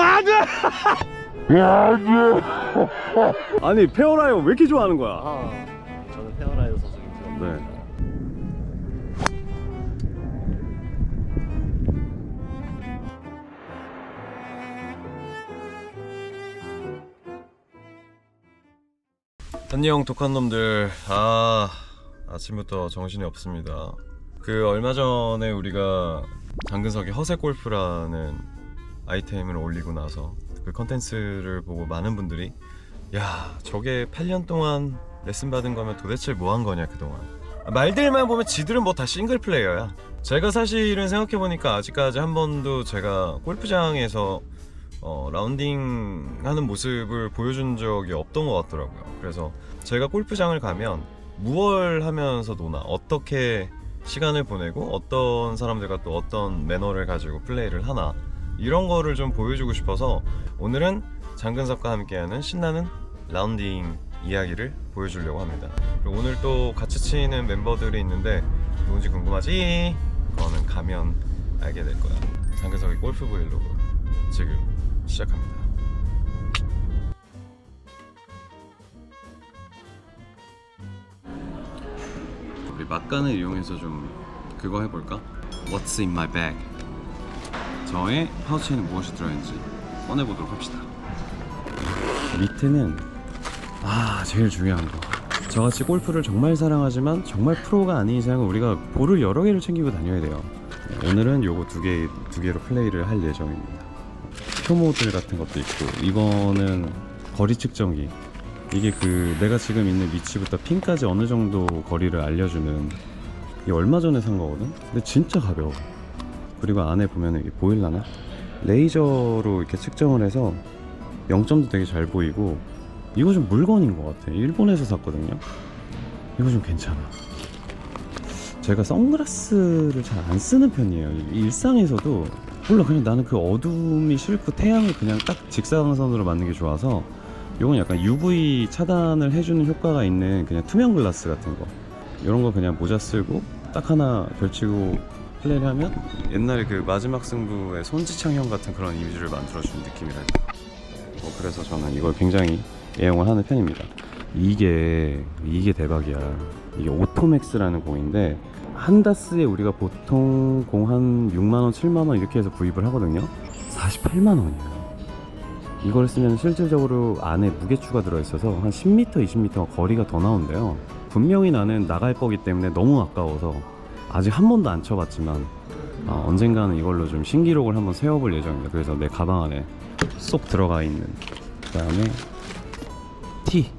안돼 아니 페어라이어 왜 이렇게 좋아하는 거야 아, 저는 페어라이더 선수 김수현입니다. 네. 안녕 독한 놈들 아 아침부터 정신이 없습니다 그 얼마 전에 우리가 장근석의 허세 골프라는 아이템을 올리고 나서 그 컨텐츠를 보고 많은 분들이 야 저게 8년 동안 레슨 받은 거면 도대체 뭐 한 거냐 그동안. 말들만 보면 지들은 뭐 다 싱글 플레이어야. 제가 사실은 생각해보니까 아직까지 한 번도 제가 골프장에서 어, 라운딩 하는 모습을 보여준 적이 없던 것 같더라고요. 그래서 제가 골프장을 가면 무얼 하면서 노나 어떻게 시간을 보내고 어떤 사람들과 또 어떤 매너를 가지고 플레이를 하나 이런 거를 좀 보여주고 싶어서 오늘은 장근석과 함께하는 신나는 라운딩 이야기를 보여주려고 합니다. 그리고 오늘 또 같이 치는 멤버들이 있는데 누군지 궁금하지? 그거는 가면 알게 될 거야. 장근석의 골프 브이로그 지금 시작합니다. 우리 막간을 이용해서 좀 그거 해볼까? What's in my bag? 저의 파우치에는 무엇이 들어있는지 꺼내보도록 합시다. 밑에는 아 제일 중요한 거. 저같이 골프를 정말 사랑하지만 정말 프로가 아닌 이상은 우리가 볼을 여러 개를 챙기고 다녀야 돼요. 네, 오늘은 요거 두 개 두 개로 플레이를 할 예정입니다. 표모들 같은 것도 있고 이거는 거리 측정기. 이게 그 내가 지금 있는 위치부터 핀까지 어느 정도 거리를 알려주는 이 얼마 전에 산 거거든. 근데 진짜 가벼워. 그리고 안에 보면 이게 보일라나? 레이저로 이렇게 측정을 해서 0점도 되게 잘 보이고 이거 좀 물건인 것 같아. 일본에서 샀거든요. 이거 좀 괜찮아. 제가 선글라스를 잘 안 쓰는 편이에요. 일상에서도 몰라 그냥 나는 그 어둠이 싫고 태양을 그냥 딱 직사광선으로 맞는 게 좋아서 이건 약간 UV 차단을 해주는 효과가 있는 그냥 투명 글라스 같은 거 이런 거 그냥 모자 쓰고 딱 하나 걸치고 플레이를 하면? 옛날에 그 마지막 승부의 손지창 형 같은 그런 이미지를 만들어주는 느낌이랄까 뭐 그래서 저는 이걸 굉장히 애용을 하는 편입니다. 이게 이게 대박이야. 이게 오토맥스라는 공인데 한 다스에 우리가 보통 공 한 6만원 7만원 이렇게 해서 구입을 하거든요. 48만원이에요 이걸 쓰면 실질적으로 안에 무게추가 들어있어서 한 10m, 20m 거리가 더 나온대요. 분명히 나는 나갈 거기 때문에 너무 아까워서 아직 한 번도 안 쳐봤지만 아, 언젠가는 이걸로 좀 신기록을 한번 세워볼 예정입니다. 그래서 내 가방 안에 쏙 들어가 있는 그 다음에 티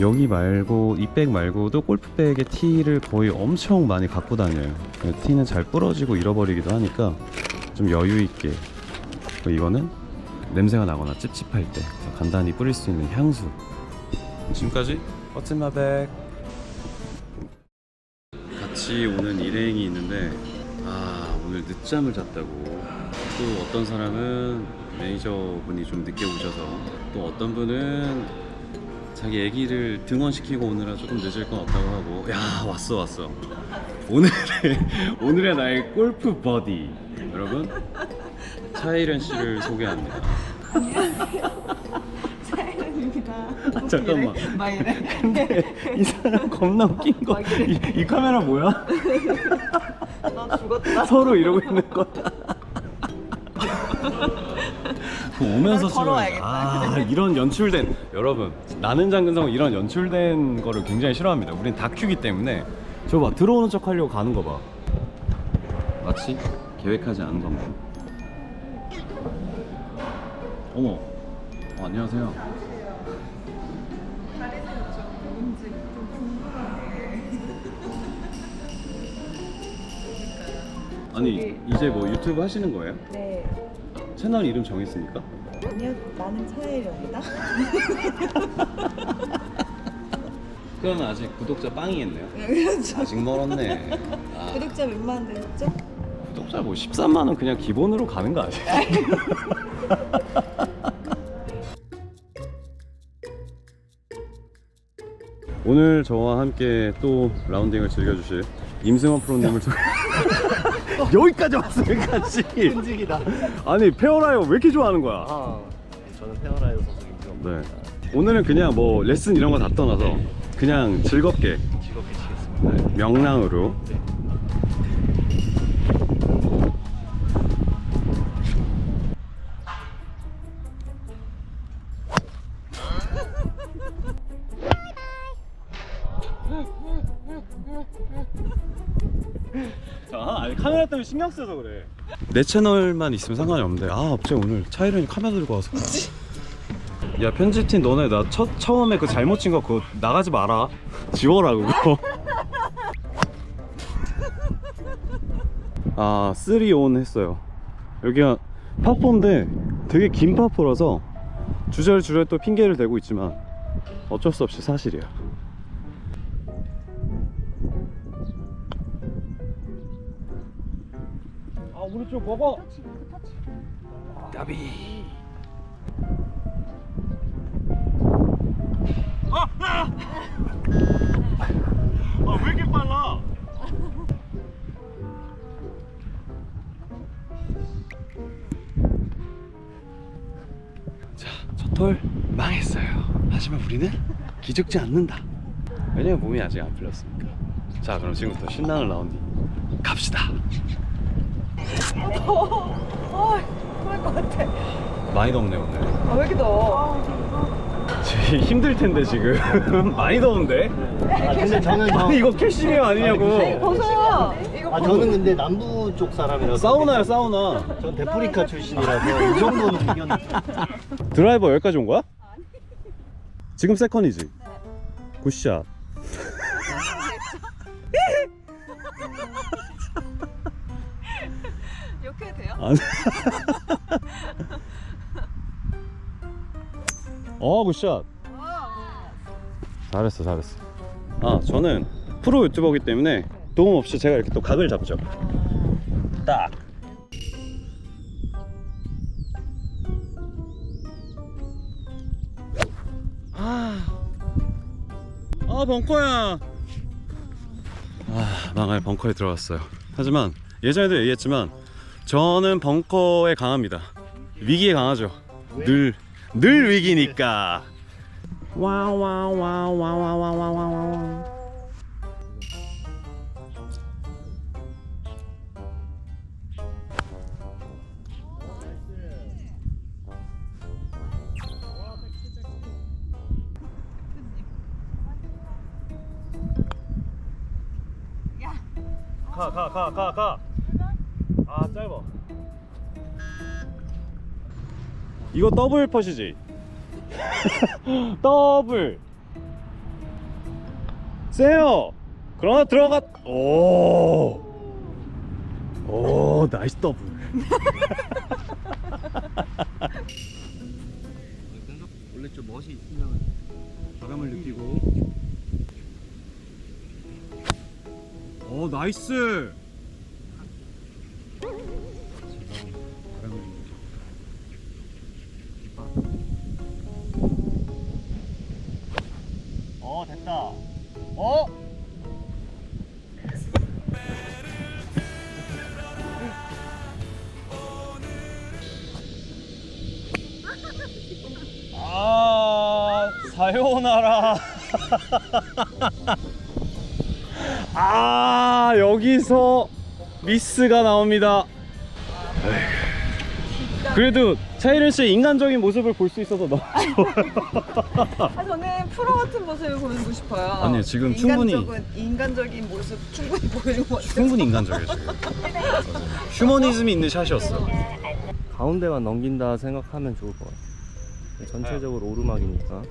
여기 말고 이 백 말고도 골프백에 티를 거의 엄청 많이 갖고 다녀요. 티는 잘 부러지고 잃어버리기도 하니까 좀 여유 있게 이거는 냄새가 나거나 찝찝할 때 간단히 뿌릴 수 있는 향수 지금까지 bag 같이 오는 일행이 있는데 아 오늘 늦잠을 잤다고. 또 어떤 사람은 매니저분이 좀 늦게 오셔서 또 어떤 분은 자기 애기를 등원시키고 오느라 조금 늦을 것 같다고 하고 야 왔어 왔어. 오늘의 오늘의 나의 골프 버디. 여러분 차이런 씨를 소개합니다. 사연입니다. 아, 잠깐만. 막 이래. 근데 이 사람 겁나 웃긴 거. 이, 이 카메라 뭐야? 너 죽었다. 서로 이러고 있는 거야. 그 오면서 널 찍어야 걸어와야겠다. 아 이런 연출된 여러분 나는 장근성은 이런 연출된 거를 굉장히 싫어합니다. 우린 다큐기 때문에 저봐 들어오는 척 하려고 가는 거 봐. 마치 계획하지 않은 것만. 어머, 어, 안녕하세요. 아니 이제 뭐 유튜브 하시는 거예요? 네. 채널 이름 정했습니까? 아니요, 나는 차혜령이다. 그러면 아직 구독자 빵이겠네요. 그렇죠. 아직 멀었네. 아, 구독자 몇만 되셨죠? 구독자 뭐 13만 원 그냥 기본으로 가는 거 아니에요? 오늘 저와 함께 또 라운딩을 즐겨주실 임승원 프로님을 소... 여기까지 왔어 여기까지 끈질기다. 아니 페어라이어 왜 이렇게 좋아하는 거야 아, 저는 소속 임지원입니다. 네 오늘은 그냥 뭐 레슨 이런 거 다 떠나서 그냥 즐겁게 즐겁게 치겠습니다. 네, 명랑으로 네. 때문에 신경 써서 그래. 내 채널만 있으면 상관이 없는데 아 갑자기 오늘 차이런이 카메라 들고 와서. 야 편집팀 너네 나 첫 처음에 그 잘못 친 거 그거 나가지 마라. 지워라 그거. 아 3온 했어요. 여기가 파포인데 되게 긴 파포라서 주절주절 또 핑계를 대고 있지만 어쩔 수 없이 사실이야. 아 우리 좀 먹어. 까비. 아왜 이렇게 빨라? 자, 첫톨 망했어요. 하지만 우리는 기죽지 않는다. 왜냐면 몸이 아직 안 풀렸으니까. 자, 그럼 지금부터 신나는 라운드 갑시다. 어, 그럴 것 같아. 많이 덥네 오늘. 아, 왜 이렇게 더워? 지금 힘들 텐데 지금 많이 더운데? 아, 근데 저는 저, 아니 이거 캐시미어 아니냐고. 벗어. 이거 아, 저는 근데 남부 쪽 사람이라서 사우나야 사우나. 전 데프리카 출신이라서 이 정도는 비견. 드라이버 여기까지 온 거야? 지금 세컨이지? 굿샷. 어 굿샷. 잘했어 잘했어. 아 저는 프로 유튜버이기 때문에 도움 없이 제가 이렇게 또 각을 잡죠. 딱. 아, 아 벙커야. 아 망할 벙커에 들어갔어요. 하지만 예전에도 얘기했지만 저는 벙커에 강합니다. 위기에 강하죠. 늘 늘 위기니까. 와와와와와와와와. 가 가 가 가 가. 아 짧아. 이거 더블 펫이지? 더블. 세요. 그러나 들어갔. 오. 오 나이스 더블. 원래 좀 멋이 있으면 바람을 느끼고. 오 나이스. 어 됐다. 어? 아 사요나라 아 여기서 미스가 나옵니다. 그래도 차이른 씨의 인간적인 모습을 볼 수 있어서 너무 아, 저는 프로 같은 모습을 보여주고 싶어요. 아니, 지금 충분히- 인간적인, 인간적인 모습 충분히 보여준 것 같아요. 충분히 인간적이에요 지금 휴머니즘이 있는 샷이었어 가운데만 넘긴다 생각하면 좋을 것 같아. 전체적으로 오르막이니까.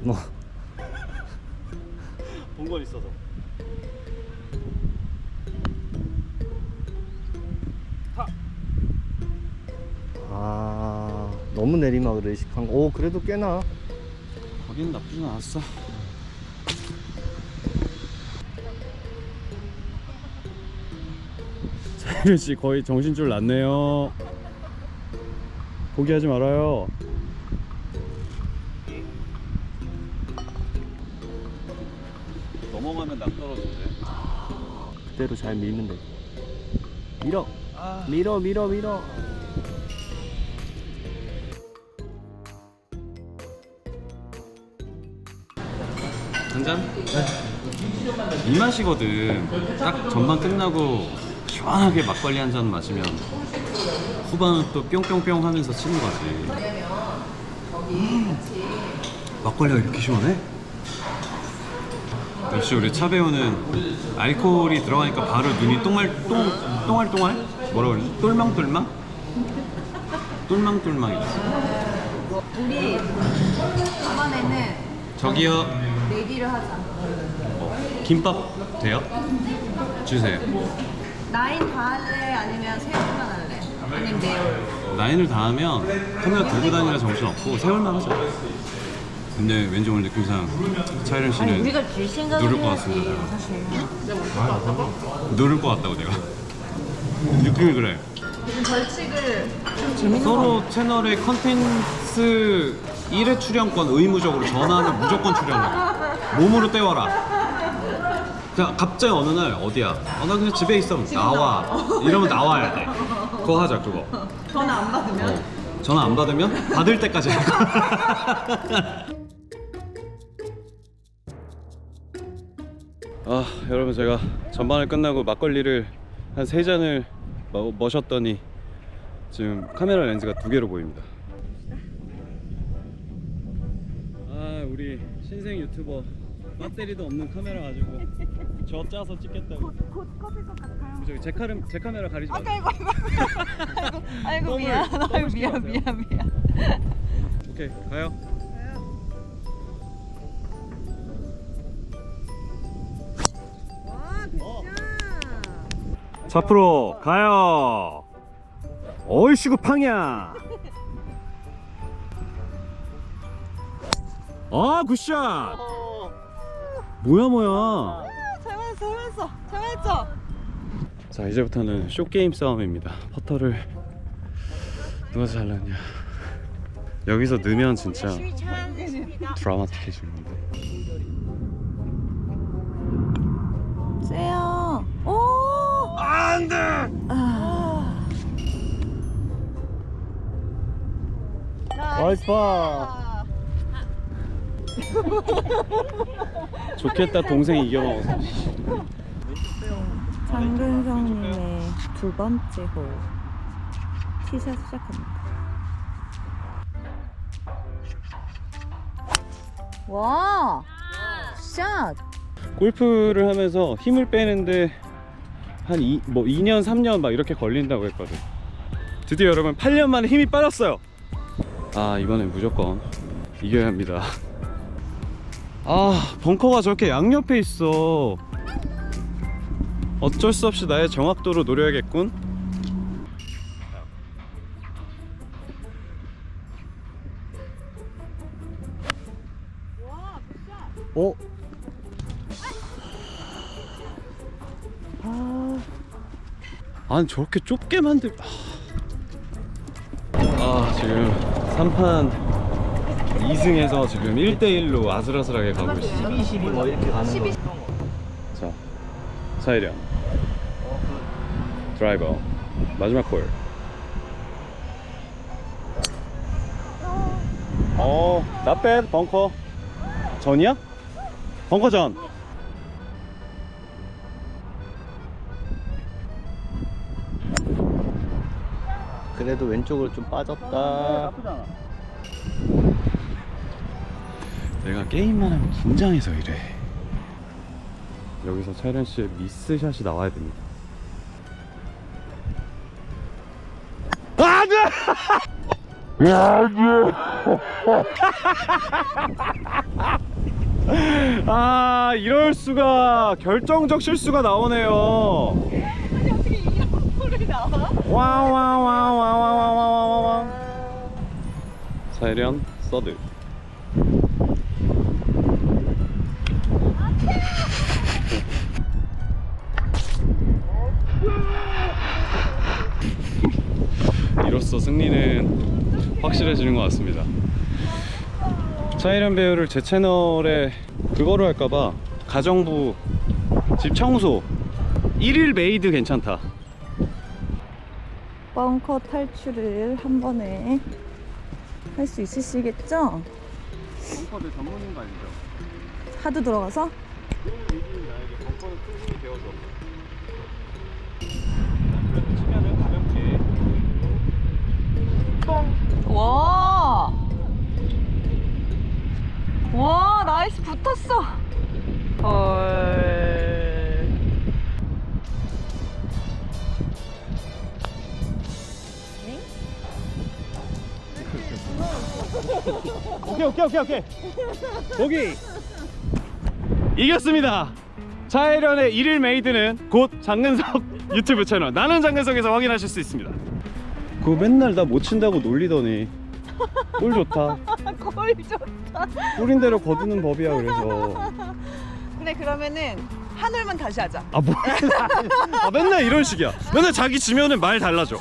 뭐 본건 있어서 아, 너무 내리막을 의식한 거. 오, 그래도 꽤나. 거긴 나쁘진 않았어. 차이른 씨 거의 정신줄 났네요. 포기하지 말아요. 넘어가면 낭 떨어지네 그대로 잘 밀면 돼. 밀어. 밀어 밀어 밀어 한 잔? 이 맛이거든. 딱 전반 끝나고 시원하게 막걸리 한 잔 마시면 후반은 또 뿅뿅뿅 하면서 치는 거지. 음, 막걸리가 이렇게 시원해? 역시 우리 차 배우는 알코올이 들어가니까 바로 눈이 똥말 똥 똥알똥알 뭐라 그러지? 똘망똘망? 똘망똘망이지. 우리 이번에는 저기요. 내기를 하자. 어, 김밥 돼요? 주세요. 나인 다 할래? 아니면 새우만 할래? 아니면 네올? 라인을 다 하면 카메라 들고 다니라 정신 없고 세월만 하자. 근데 왠지 오늘 느낌상 차이런 씨는 줄 생각을 누를 것 같습니다. 누를 것 같다고 내가. 느낌이 그래. 요즘 벌칙을 좀 재밌는 거 서로 채널의 컨텐츠 1회 출연권 의무적으로 전화는 무조건 출연해. 몸으로 때워라. 자, 갑자기 어느 날 어디야? 어, 나 그냥 집에 있어. 나와. 이러면 나와야 돼. 그거 하자, 그거. 전화 안 받으면 어, 전화 안 받으면 받을 때까지 할 거야. 아 여러분 제가 전반을 끝나고 막걸리를 한 세 잔을 마- 머셨더니 지금 카메라 렌즈가 두 개로 보입니다. 아 우리 신생 유튜버 배터리도 없는 카메라 가지고 저 짜서 찍겠다고. 곧 꺼질 것 같아요. 저기 제 카메라 제 카메라 가리지 마. 아이고 아이고 아이고 아이고 더블, 미안 더블 아이고 미안 시켰어요. 미안 미안. 오케이 가요. 와 굿샷. 자 프로 가요. 어이씨구 팡이야. 아 굿샷. 뭐야 뭐야. 잘 맞았어 잘 맞았어 잘 맞았어. 자 이제부터는 쇼 게임 싸움입니다. 퍼터를 누가 잘 넣냐. 여기서 넣으면 진짜 드라마틱해지는 건데. 세요. 오. 안돼. 아. 나이스 파 좋겠다 동생이 이겨먹어서. 장근성님의 두 번째 홀 티샷 시작합니다. 와, 샷. 골프를 하면서 힘을 빼는데 한 이, 뭐 2년 3년 막 이렇게 걸린다고 했거든 드디어 여러분 8년 만에 힘이 빠졌어요 아 이번엔 무조건 이겨야 합니다 아 벙커가 저렇게 양옆에 있어. 어쩔 수 없이 나의 정확도로 노려야겠군. 어? 아니 저렇게 좁게 만들 아. 지금 3판 2승에서 지금 1대1로 아슬아슬하게 가고 있어 12, 12뭐 이렇게 가는 거. 자 사이련 드라이버. 마지막 콜 어, bad, 벙커. 전이야? 벙커 전. 그래도 왼쪽으로 좀 빠졌다 내가 게임만 하면 긴장해서 이래. 여기서 차이런 씨의 미스샷이 나와야 됩니다. 아, 네! 아, 이럴 수가 결정적 실수가 나오네요. 아니 어떻게 이게 홀을 나와? 와와와와와와와와와. 차이련 서드. 이로써 승리는 확실해지는 것 같습니다. 차이련 배우를 제 채널에 그거로 할까봐 가정부 집 청소 일일 메이드 괜찮다. 벙커 탈출을 한 번에 할 수 있으시겠죠? 벙커들 전문인 거 아니죠? 하드 들어가서? 그래서 치면은 가볍게. 와! 와, 나이스 붙었어! 헐. 오케이 오케이 오케이 오케이. 오케이. 이겼습니다. 차혜련의 일일 메이드는 곧 장근석 유튜브 채널 나는 장근석에서 확인하실 수 있습니다. 그거 맨날 나 못 친다고 놀리더니 꼴 좋다. 꼴 좋다. 꼴인 대로 거두는 법이야 그래서. 근데 그러면은 한 홀만 다시 하자. 아 뭐? 아 맨날 이런 식이야. 맨날 자기 지면은 말 달라져.